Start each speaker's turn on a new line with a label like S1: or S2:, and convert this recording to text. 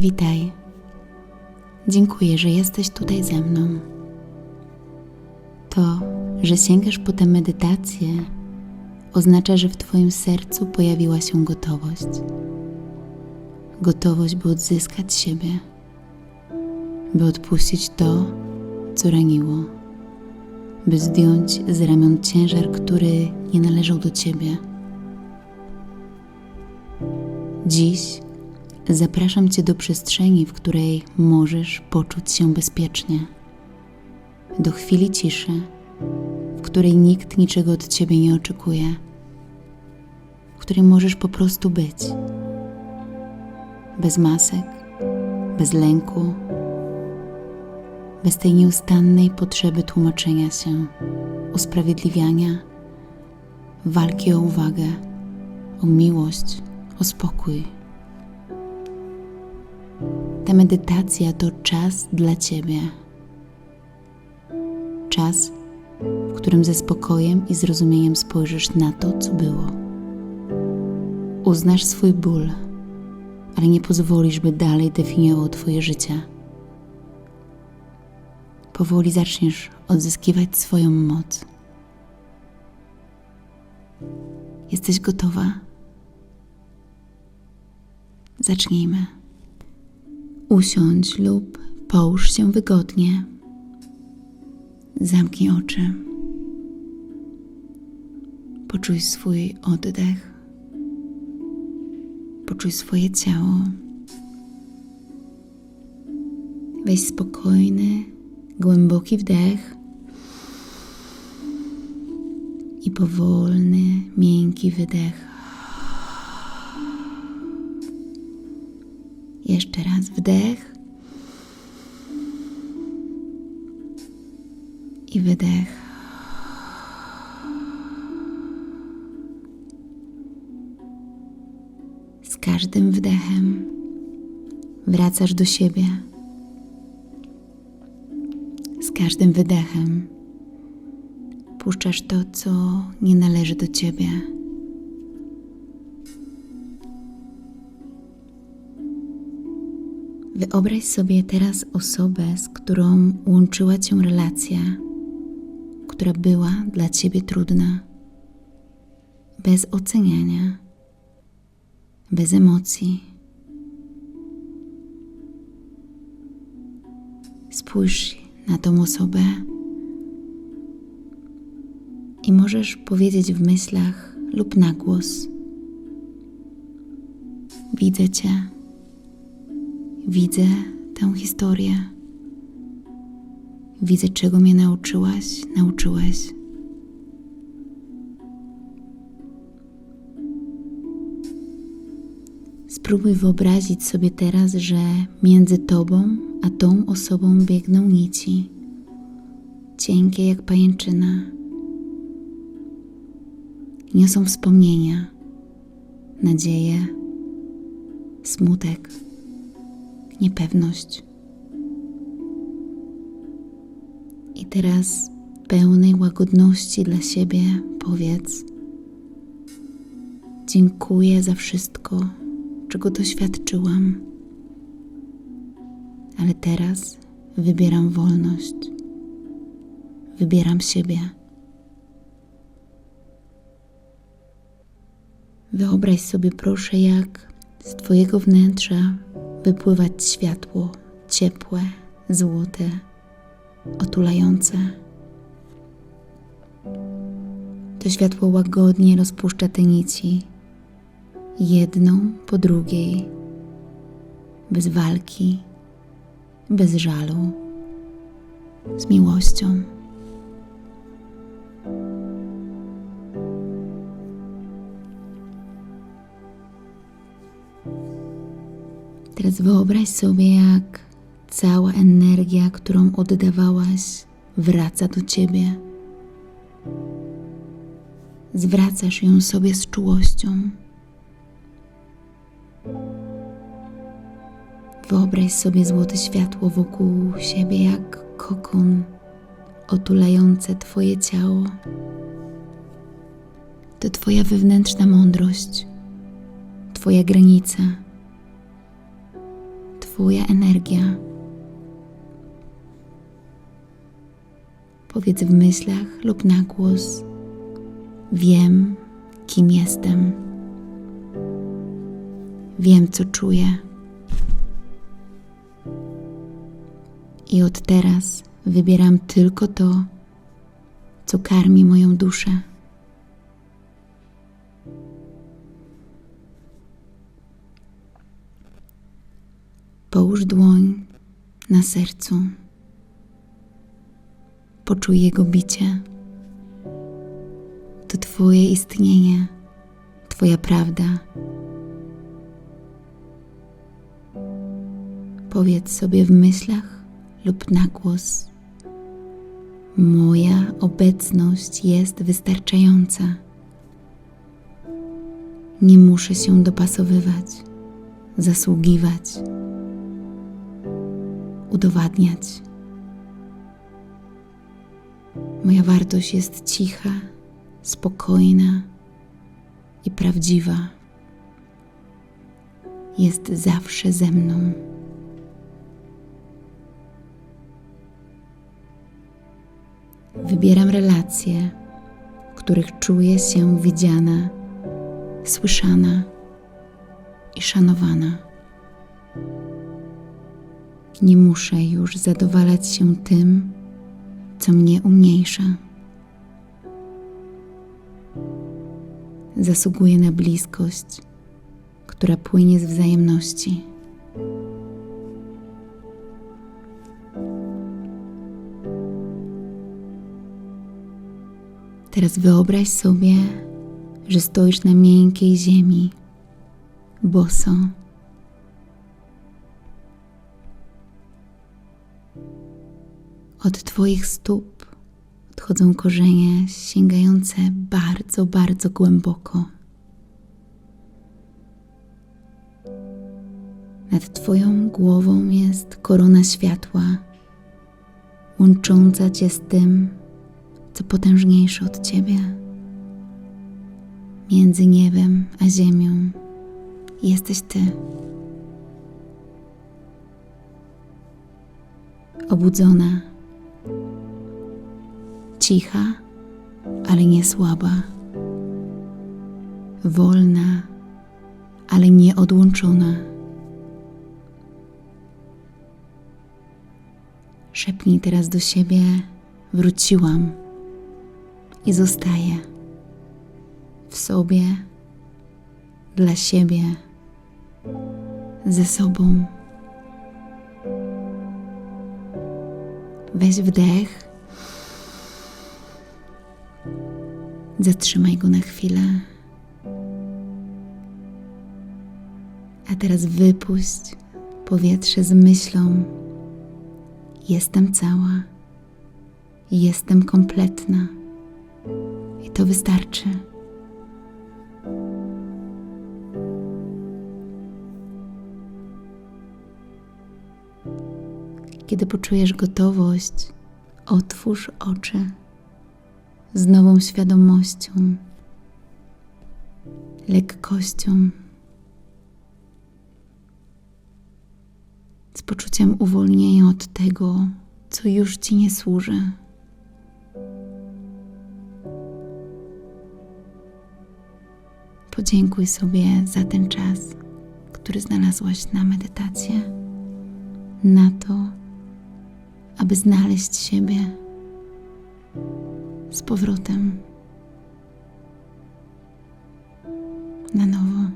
S1: Witaj. Dziękuję, że jesteś tutaj ze mną. To, że sięgasz po tę medytację, oznacza, że w Twoim sercu pojawiła się gotowość. Gotowość, by odzyskać siebie, by odpuścić to, co raniło, by zdjąć z ramion ciężar, który nie należał do Ciebie. Dziś zapraszam Cię do przestrzeni, w której możesz poczuć się bezpiecznie. Do chwili ciszy, w której nikt niczego od Ciebie nie oczekuje, w której możesz po prostu być. Bez masek, bez lęku, bez tej nieustannej potrzeby tłumaczenia się, usprawiedliwiania, walki o uwagę, o miłość, o spokój. Ta medytacja to czas dla Ciebie. Czas, w którym ze spokojem i zrozumieniem spojrzysz na to, co było. Uznasz swój ból, ale nie pozwolisz, by dalej definiował Twoje życie. Powoli zaczniesz odzyskiwać swoją moc. Jesteś gotowa? Zacznijmy. Usiądź lub połóż się wygodnie. Zamknij oczy. Poczuj swój oddech. Poczuj swoje ciało. Weź spokojny, głęboki wdech i powolny, miękki wydech. Jeszcze raz wdech i wydech. Z każdym wdechem wracasz do siebie. Z każdym wydechem puszczasz to, co nie należy do ciebie. Wyobraź sobie teraz osobę, z którą łączyła cię relacja, która była dla ciebie trudna, bez oceniania, bez emocji. Spójrz na tą osobę i możesz powiedzieć w myślach lub na głos: Widzę Cię. Widzę tę historię. Widzę, czego mnie nauczyłaś, nauczyłeś. Spróbuj wyobrazić sobie teraz, że między tobą a tą osobą biegną nici, cienkie jak pajęczyna. Niosą wspomnienia, nadzieję, smutek niepewność. I teraz pełnej łagodności dla siebie powiedz: Dziękuję za wszystko, czego doświadczyłam, ale teraz wybieram wolność, wybieram siebie. Wyobraź sobie, proszę, jak z Twojego wnętrza wypływać światło ciepłe, złote, otulające. To światło łagodnie rozpuszcza te nici, jedną po drugiej, bez walki, bez żalu, z miłością. Teraz wyobraź sobie, jak cała energia, którą oddawałaś, wraca do ciebie. Zwracasz ją sobie z czułością. Wyobraź sobie złote światło wokół siebie, jak kokon otulające Twoje ciało. To Twoja wewnętrzna mądrość, Twoja granica Twoja energia. Powiedz w myślach lub na głos: Wiem, kim jestem. Wiem, co czuję. I od teraz wybieram tylko to, co karmi moją duszę. Połóż dłoń na sercu. Poczuj jego bicie. To Twoje istnienie, Twoja prawda. Powiedz sobie w myślach lub na głos: Moja obecność jest wystarczająca. Nie muszę się dopasowywać, zasługiwać, udowadniać. Moja wartość jest cicha, spokojna i prawdziwa. Jest zawsze ze mną. Wybieram relacje, w których czuję się widziana, słyszana i szanowana. Nie muszę już zadowalać się tym, co mnie umniejsza. Zasługuję na bliskość, która płynie z wzajemności. Teraz wyobraź sobie, że stoisz na miękkiej ziemi, boso. Od Twoich stóp odchodzą korzenie sięgające bardzo, bardzo głęboko. Nad Twoją głową jest korona światła, łącząca Cię z tym, co potężniejsze od Ciebie. Między niebem a ziemią jesteś Ty. Obudzona, cicha, ale nie słaba, wolna, ale nie odłączona. Szepnij teraz do siebie: Wróciłam i zostaję w sobie, dla siebie, ze sobą. Weź wdech, zatrzymaj go na chwilę, a teraz wypuść powietrze z myślą: Jestem cała, jestem kompletna. I to wystarczy. Kiedy poczujesz gotowość, otwórz oczy z nową świadomością, lekkością, z poczuciem uwolnienia od tego, co już ci nie służy. Podziękuj sobie za ten czas, który znalazłaś na medytację, na to, aby znaleźć siebie z powrotem na nowo.